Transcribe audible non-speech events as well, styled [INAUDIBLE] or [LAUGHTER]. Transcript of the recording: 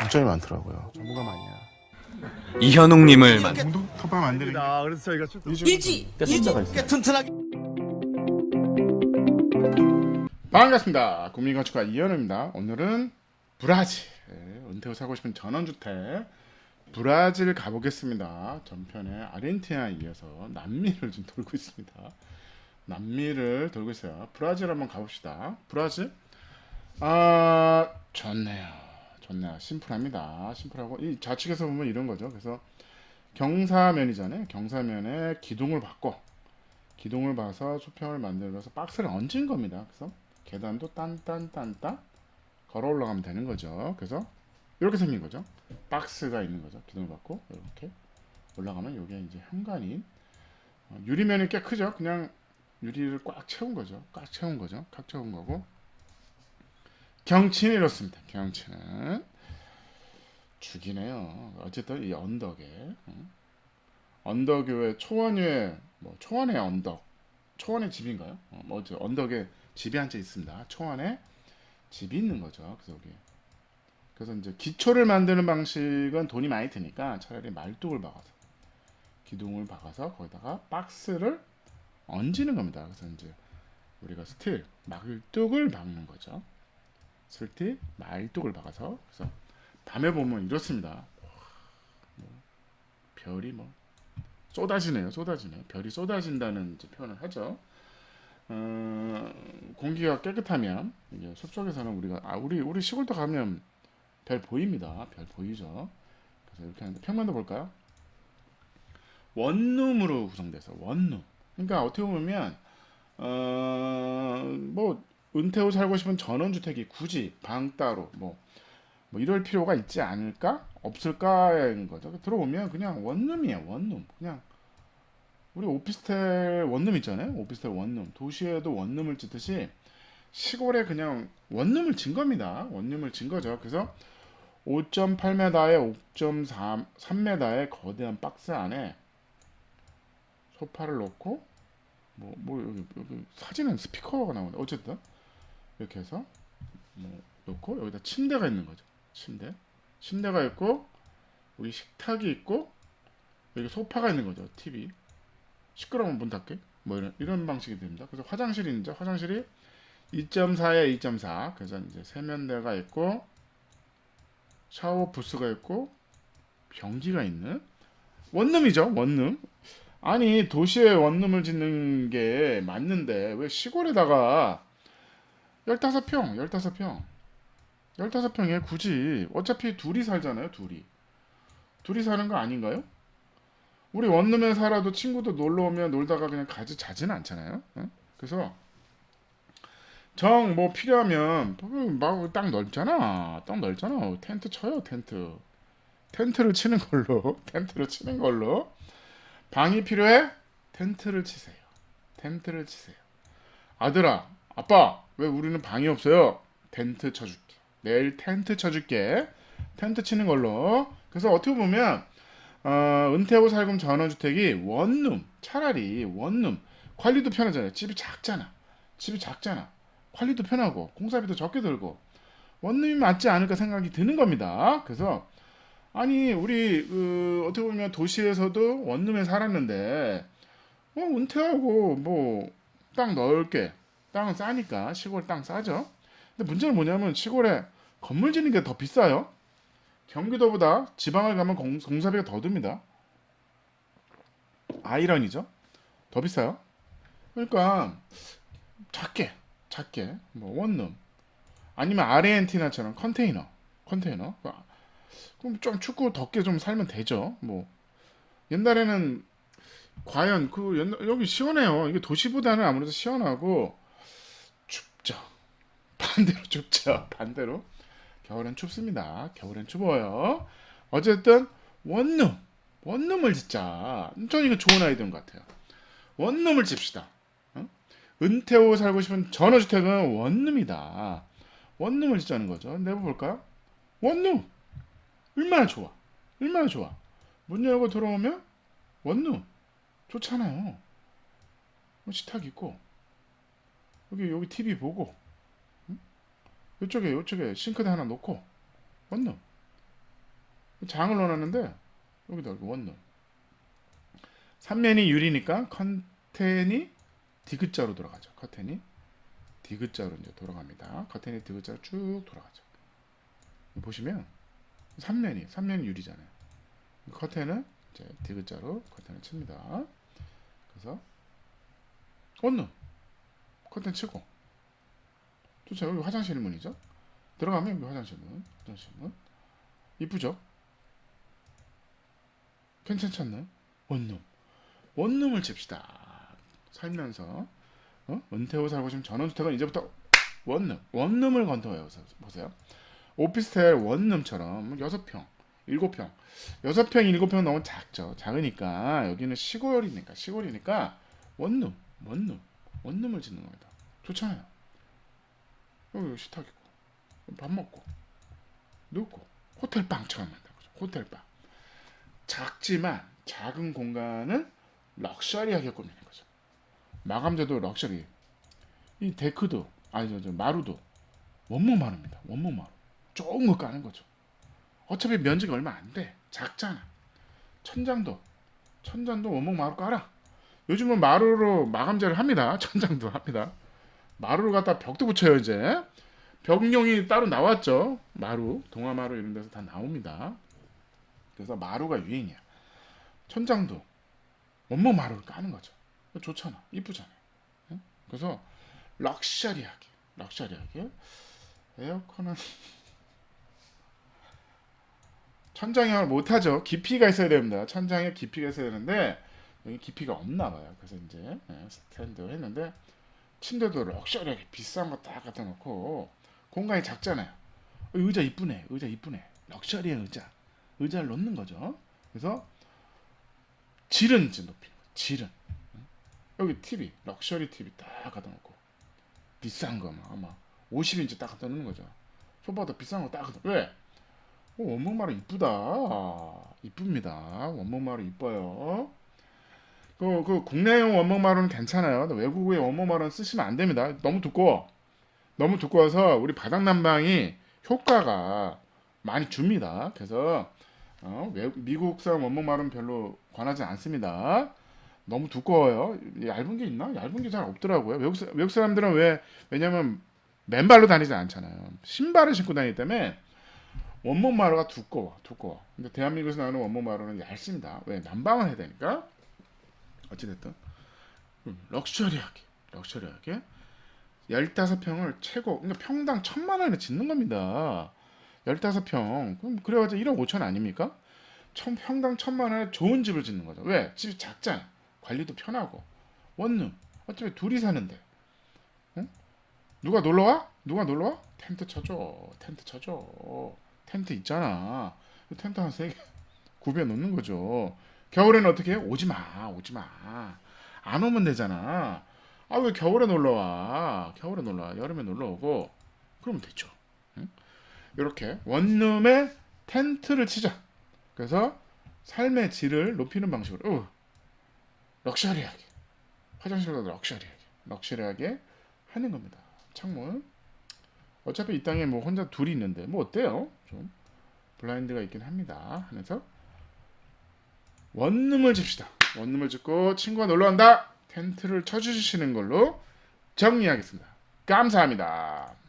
장점이 많더라고요. 전문가 아니야. 이현웅님을 만 만드는 게 아, 그래서 저희가 좀 일지 일지 튼튼하게 반갑습니다. 국민건축가 이현우입니다. 오늘은 브라질 예, 은퇴 후 사고 싶은 전원주택 브라질 가보겠습니다. 전편에 아르헨티나에 이어서 남미를 좀 돌고 있습니다. 남미를 돌고 있어요. 브라질 한번 가봅시다. 브라질 아 좋네요. 좋네요. 심플합니다. 심플하고 이 좌측에서 보면 이런 거죠. 그래서 경사면이잖아요. 경사면에 기둥을 받고 기둥을 봐서 수평을 만들어서 박스를 얹은 겁니다. 그래서 계단도 딴딴딴딴 걸어 올라가면 되는 거죠. 그래서 이렇게 생긴 거죠. 박스가 있는 거죠. 기둥을 받고 이렇게 올라가면 이게 이제 현관인 어, 유리면이 꽤 크죠. 그냥 유리를 꽉 채운 거죠. 꽉 채운 거죠. 꽉 채운 거고 경치는 이렇습니다. 경치는 죽이네요. 어쨌든 이 언덕에 응? 언덕 위에 초원 위에 뭐 초원의 언덕 초원의 집인가요? 어, 뭐 언덕에 집이 한 채 있습니다. 초원에 집이 있는 거죠. 그래서 여기 그래서 이제 기초를 만드는 방식은 돈이 많이 드니까 차라리 말뚝을 박아서 기둥을 박아서 거기다가 박스를 얹는 겁니다. 그래서 이제 우리가 스틸 말뚝을 박는 거죠. 스틸 말뚝을 박아서 그래서 밤에 보면 이렇습니다. 와, 뭐 별이 뭐 쏟아지네요. 쏟아지네요. 별이 쏟아진다는 표현을 하죠. 어, 공기가 깨끗하면 이제 숲속에서는 우리가 아 우리 우리 시골도 가면 별 보입니다. 별 보이죠. 그래서 이렇게 하는데 평면도 볼까요? 원룸으로 구성돼서 원룸. 그러니까 어떻게 보면 어 뭐 은퇴 후 살고 싶은 전원주택이 굳이 방 따로 뭐, 뭐 이럴 필요가 있지 않을까? 없을까인 거죠. 들어오면 그냥 원룸이에요. 원룸. 그냥 우리 오피스텔 원룸 있잖아요. 오피스텔 원룸. 도시에도 원룸을 짓듯이 시골에 그냥 원룸을 진 겁니다. 원룸을 진 거죠. 그래서 5.8m에 5.3m의 거대한 박스 안에 소파를 놓고 뭐, 뭐 여기, 여기 사진은 스피커가 나오는데 어쨌든 이렇게 해서 뭐 놓고 여기다 침대가 있는 거죠. 침대. 침대가 있고 여기 식탁이 있고 여기 소파가 있는 거죠. TV. 시끄러우면 문 닫게. 뭐 이런 이런 방식이 됩니다. 그래서 화장실이 있죠. 화장실이 2.4에 2.4. 그래서 이제 세면대가 있고 샤워 부스가 있고 변기가 있는 원룸이죠. 원룸. 아니 도시에 원룸을 짓는 게 맞는데 왜 시골에다가 15평, 15평 15평에 굳이 어차피 둘이 살잖아요 둘이. 둘이 사는 거 아닌가요? 우리 원룸에 살아도 친구도 놀러 오면 놀다가 그냥 가지 자지는 않잖아요. 응? 그래서 정 뭐 필요하면 막 딱 넓잖아. 딱 넓잖아. 텐트 쳐요 텐트. 텐트를 치는 걸로 [LAUGHS] 텐트를 치는 걸로. 방이 필요해? 텐트를 치세요. 텐트를 치세요. 아들아 아빠 왜 우리는 방이 없어요? 텐트 쳐줄게 내일 텐트 쳐줄게. 텐트 치는 걸로. 그래서 어떻게 보면 어, 은퇴하고 살금 전원주택이 원룸 차라리 원룸 관리도 편하잖아요. 집이 작잖아. 집이 작잖아. 관리도 편하고 공사비도 적게 들고 원룸이 맞지 않을까 생각이 드는 겁니다. 그래서 아니 우리 그, 어떻게 보면 도시에서도 원룸에 살았는데 어, 은퇴하고 뭐 땅 넓게 땅은 싸니까 시골 땅 싸죠. 근데 문제는 뭐냐면 시골에 건물 짓는 게 더 비싸요. 경기도보다 지방을 가면 공, 공사비가 더 듭니다. 아이러니죠. 더 비싸요. 그러니까 작게 작게 뭐 원룸 아니면 아르헨티나처럼 컨테이너 컨테이너 그럼 좀 춥고 덥게 좀 살면 되죠. 뭐 옛날에는 과연 그 옛날, 여기 시원해요. 이게 도시보다는 아무래도 시원하고. 반대로 춥죠. 반대로. 겨울엔 춥습니다. 겨울엔 추워요. 어쨌든 원룸. 원룸을 짓자. 전 이거 좋은 아이디어인 것 같아요. 원룸을 집시다. 어? 은퇴 후 살고 싶은 전원주택은 원룸이다. 원룸을 짓자는 거죠. 내봐볼까요? 원룸. 얼마나 좋아. 얼마나 좋아. 문 열고 들어오면 원룸. 좋잖아요. 식탁 있고 여기 여기 TV 보고 이쪽에 이쪽에 싱크대 하나 놓고 원룸 장을 넣어놨는데 여기다 이렇게 원룸. 삼면이 유리니까 컨텐이 디귿자로 돌아가죠. 커튼이 디귿자로 이제 돌아갑니다. 커튼이 디귿자로 쭉 돌아가죠. 보시면 삼면이 삼면이 유리잖아요. 커튼은 이제 디귿자로 커튼을 칩니다. 그래서 원룸 커튼 치고 좋죠. 여기 화장실 문이죠. 들어가면 여기 화장실 문, 화장실 문 이쁘죠? 괜찮지 않나요? 원룸 원룸을 칩시다. 살면서 어? 은퇴 후 살고 싶으면 전원주택은 이제부터 원룸 원룸을 건너요. 보세요. 오피스텔 원룸처럼 여섯 평, 일곱 평, 여섯 평, 일곱 평 너무 작죠. 작으니까 여기는 시골이니까 시골이니까 원룸, 원룸, 원룸을 짓는 겁니다. 좋잖아요. 여기 식탁 있고 밥 먹고 눕고 호텔 방처럼 만든 거죠. 호텔 방. 작지만 작은 공간은 럭셔리하게 꾸미는 거죠. 마감재도 럭셔리. 이 데크도 아니 저, 저 마루도 원목 마루입니다. 원목 마루. 좋은 거 까는 거죠. 어차피 면적이 얼마 안 돼. 작잖아. 천장도 천장도 원목 마루 깔아. 요즘은 마루로 마감재를 합니다. [LAUGHS] 천장도 합니다. 마루를 갖다 벽도 붙여요 이제. 벽용이 따로 나왔죠. 마루, 동아마루 이런 데서 다 나옵니다. 그래서 마루가 유행이야. 천장도 원목 마루를 까는 거죠. 좋잖아. 이쁘잖아요. 응? 그래서 럭셔리하게, 럭셔리하게 에어컨은 [LAUGHS] 천장형을 못하죠. 깊이가 있어야 됩니다. 천장에 깊이가 있어야 되는데 여기 깊이가 없나 봐요. 그래서 이제 예, 스탠드 했는데 침대도 럭셔리하게 비싼 거딱 갖다 놓고 공간이 작잖아요. 어, 의자 이쁘네. 의자 이쁘네. 럭셔리한 의자. 의자를 놓는 거죠. 그래서 질은 이제 높이는 거. 질은. 응? 여기 TV, 럭셔리 TV 딱 갖다 놓고 비싼 거막 아마 50인치 딱 갖다 놓는 거죠. 소파도 비싼 거 딱 갖다. 왜? 어, 원목마루 이쁘다. 이쁩니다. 원목마루 이뻐요. 그, 그 국내용 원목 마루는 괜찮아요. 근데 외국의 원목 마루는 쓰시면 안 됩니다. 너무 두꺼워. 너무 두꺼워서 우리 바닥 난방이 효과가 많이 줍니다. 그래서 어, 외- 미국산 원목 마루는 별로 권하지 않습니다. 너무 두꺼워요. 얇은 게 있나? 얇은 게 잘 없더라고요. 외국, 사- 외국 사람들은 왜 왜냐면 맨발로 다니지 않잖아요. 신발을 신고 다니기 때문에 원목 마루가 두꺼워, 두꺼워. 근데 대한민국에서 나오는 원목 마루는 얇습니다. 왜? 난방을 해야 되니까. 어찌됐든 음, 럭셔리하게, 럭셔리하게 15평을 최고 그러니까 평당 천만 원에 짓는 겁니다. 15평 그럼 그래가지고 1억 5천 아닙니까? 천, 평당 천만 원에 좋은 집을 짓는 거죠. 왜? 집이 작잖아. 관리도 편하고 원룸 어차피 둘이 사는데 응? 누가 놀러 와? 누가 놀러 와? 텐트 쳐줘. 텐트 쳐줘. 텐트 있잖아. 그 텐트 한 세 개 [LAUGHS] 구비해 놓는 거죠. 겨울에는 어떻게 해? 오지 마. 오지 마. 안 오면 되잖아. 아 왜 겨울에 놀러 와? 겨울에 놀러 와. 여름에 놀러 오고 그러면 되죠. 응? 이렇게 원룸에 텐트를 치자. 그래서 삶의 질을 높이는 방식으로 어, 럭셔리하게 화장실보다 럭셔리하게 럭셔리하게 하는 겁니다. 창문 어차피 이 땅에 뭐 혼자 둘이 있는데 뭐 어때요? 좀 블라인드가 있긴 합니다. 하면서 원룸을 집시다. 원룸을 짓고 친구가 놀러 간다. 텐트를 쳐주시는 걸로 정리하겠습니다. 감사합니다.